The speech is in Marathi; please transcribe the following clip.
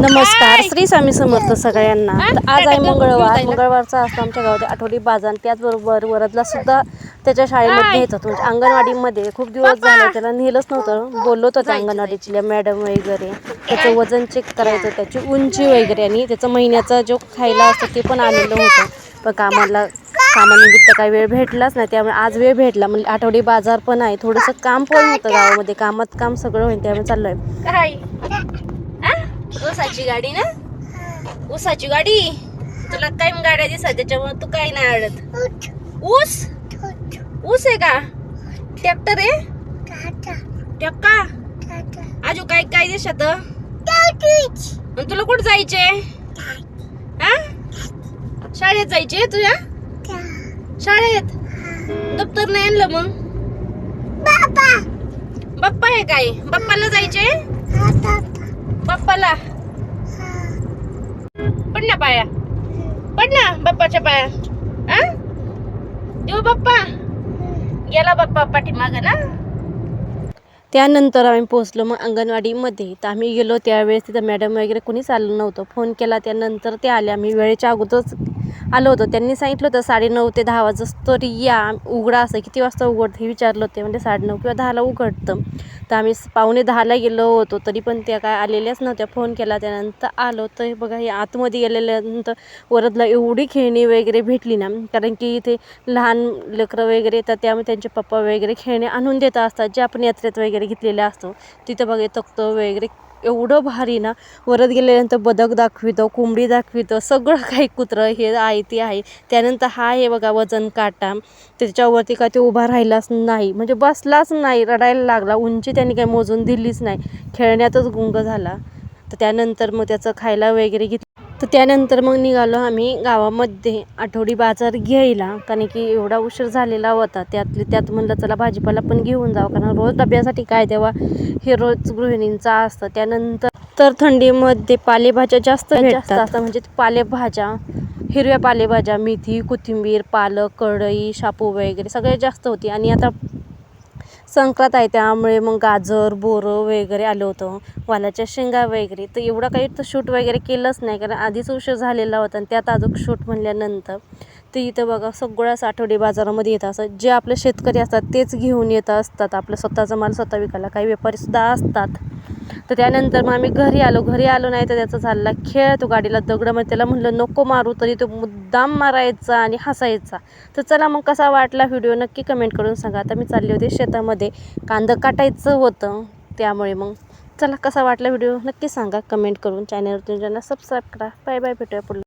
नमस्कार श्री स्वामी समर्थ सगळ्यांना. तर आज आहे मंगळवार. मंगळवारचा असतो आमच्या गावात आठवडी बाजार. त्याचबरोबर वरदला सुद्धा त्याच्या शाळेमध्ये होता. म्हणजे अंगणवाडीमध्ये खूप दिवस झाले त्याला नेलंच नव्हतं. बोललो होतं अंगणवाडीतल्या मॅडम वगैरे. त्याचं वजन चेक करायचं त्याची उंची वगैरे. आणि त्याचं महिन्याचा जो खायला असतं ते पण आलेलं होतं. पण कामाला कामानिमित्त काही वेळ भेटलाच नाही. त्यामुळे आज वेळ भेटला. म्हणजे आठवडी बाजार पण आहे. थोडंसं काम पण होतं गावामध्ये. कामात काम सगळं होईल. त्यामुळे चाललं आहे ऊसाची गाडी ना? ऊसाची गाडी? तुला काय गाड्या दिसत त्याच्यामुळे तू काय नाही अडत ऊस? ऊस आहे का? ट्रॅक्टर आहे? ट्रक्का अजून काय काय दिसत? तुला कुठं जायचे हा? शाळेत जायचे तुझ्या? शाळेत? दप्तर नाही आणलं मग? बाप्पा. आहे काय? बाप्पाला जायचे बाप्पाला. पड ना पाया. पड ना बाप्पाच्या पाया. देऊ बाप्पा. गेला बाप्पा पाठीमाग ना. त्यानंतर आम्ही पोहोचलो मग अंगणवाडीमध्ये. तर आम्ही गेलो त्यावेळेस तिथं मॅडम वगैरे कुणीच आलं नव्हतं. फोन केला त्यानंतर ते आले. आम्ही वेळेच्या अगोदरच आलो होतो. त्यांनी सांगितलं होतं साडेनऊ ते दहा वाजता तरी या उघडा असं. किती वाजता उघडतं हे विचारलं होते. म्हणजे साडेनऊ किंवा दहाला उघडतं. तर आम्ही पावणे दहाला गेलो होतो. तरी पण त्या काय आलेल्याच नव्हत्या. फोन केला त्यानंतर आलो. तर हे बघा हे आतमध्ये गेलेल्यानंतर वरदला एवढी खेळणी वगैरे भेटली ना. कारण की इथे लहान लेकरं वगैरे येतात. त्यामुळे त्यांचे पप्पा वगैरे खेळणे आणून देत असतात. जे आपण यात्रेत वगैरे घेतलेले असतो. तिथं बघा तक्तो वगैरे एवढं भारी ना. वरत गेल्यानंतर बदक दाखवितो कोंबडी दाखवितं सगळं काही कुत्रं हे आहे ते आहे. त्यानंतर हा आहे बघा वजन काटा. त्याच्यावरती काय ते उभा राहिलाच नाही. म्हणजे बसलाच नाही रडायला लागला. उंची त्यांनी काही मोजून दिलीच नाही. खेळण्यातच गुंग झाला. तर त्यानंतर मग त्याचं खायला वगैरे घेतलं तर त्यानंतर मग निघालो आम्ही गावामध्ये आठवडी बाजार घ्यायला. कारण की एवढा उशीर झालेला होता. त्यातले त्यात म्हणलं चला भाजीपाला पण घेऊन जावं. कारण रोज डब्यासाठी काय तेव्हा हे रोज गृहिणींचा असतं. त्यानंतर तर थंडीमध्ये पालेभाज्या जास्त भेटतात. असतात म्हणजे पालेभाज्या हिरव्या पालेभाज्या मेथी कोथिंबीर पालक कढई शापू वगैरे सगळ्यात जास्त होती. आणि आता संक्रांत आहे त्यामुळे मग गाजर बोरं वगैरे आलं होतं. वालाच्या शेंगा वगैरे. तर एवढं काही तर शूट वगैरे केलंच नाही. कारण आधीच उशीर झालेला होता आणि त्यात अजून शूट म्हणल्यानंतर. तर इथं बघा सगळ्याच आठवडी बाजारामध्ये येत असतात. जे आपले शेतकरी असतात तेच घेऊन येत असतात. आपलं स्वतःचा माल स्वतः विकायला काही व्यापारीसुद्धा असतात. तर त्यानंतर मग आम्ही घरी आलो. घरी आलो नाही तर त्याचा चालला खेळ. तो गाडीला दगडं मग त्याला म्हणलं नको मारू. तरी तो मुद्दाम मारायचा आणि हसायचा. तर चला मग कसा वाटला व्हिडिओ नक्की कमेंट करून सांगा. आता मी चालले होते शेतामध्ये. कांदं काटायचं होतं. त्यामुळे मग चला कसा वाटला व्हिडिओ नक्की सांगा. कमेंट करून चॅनलवर तुमच्या सबस्क्राईब करा. Bye bye. भेटूया पुढे.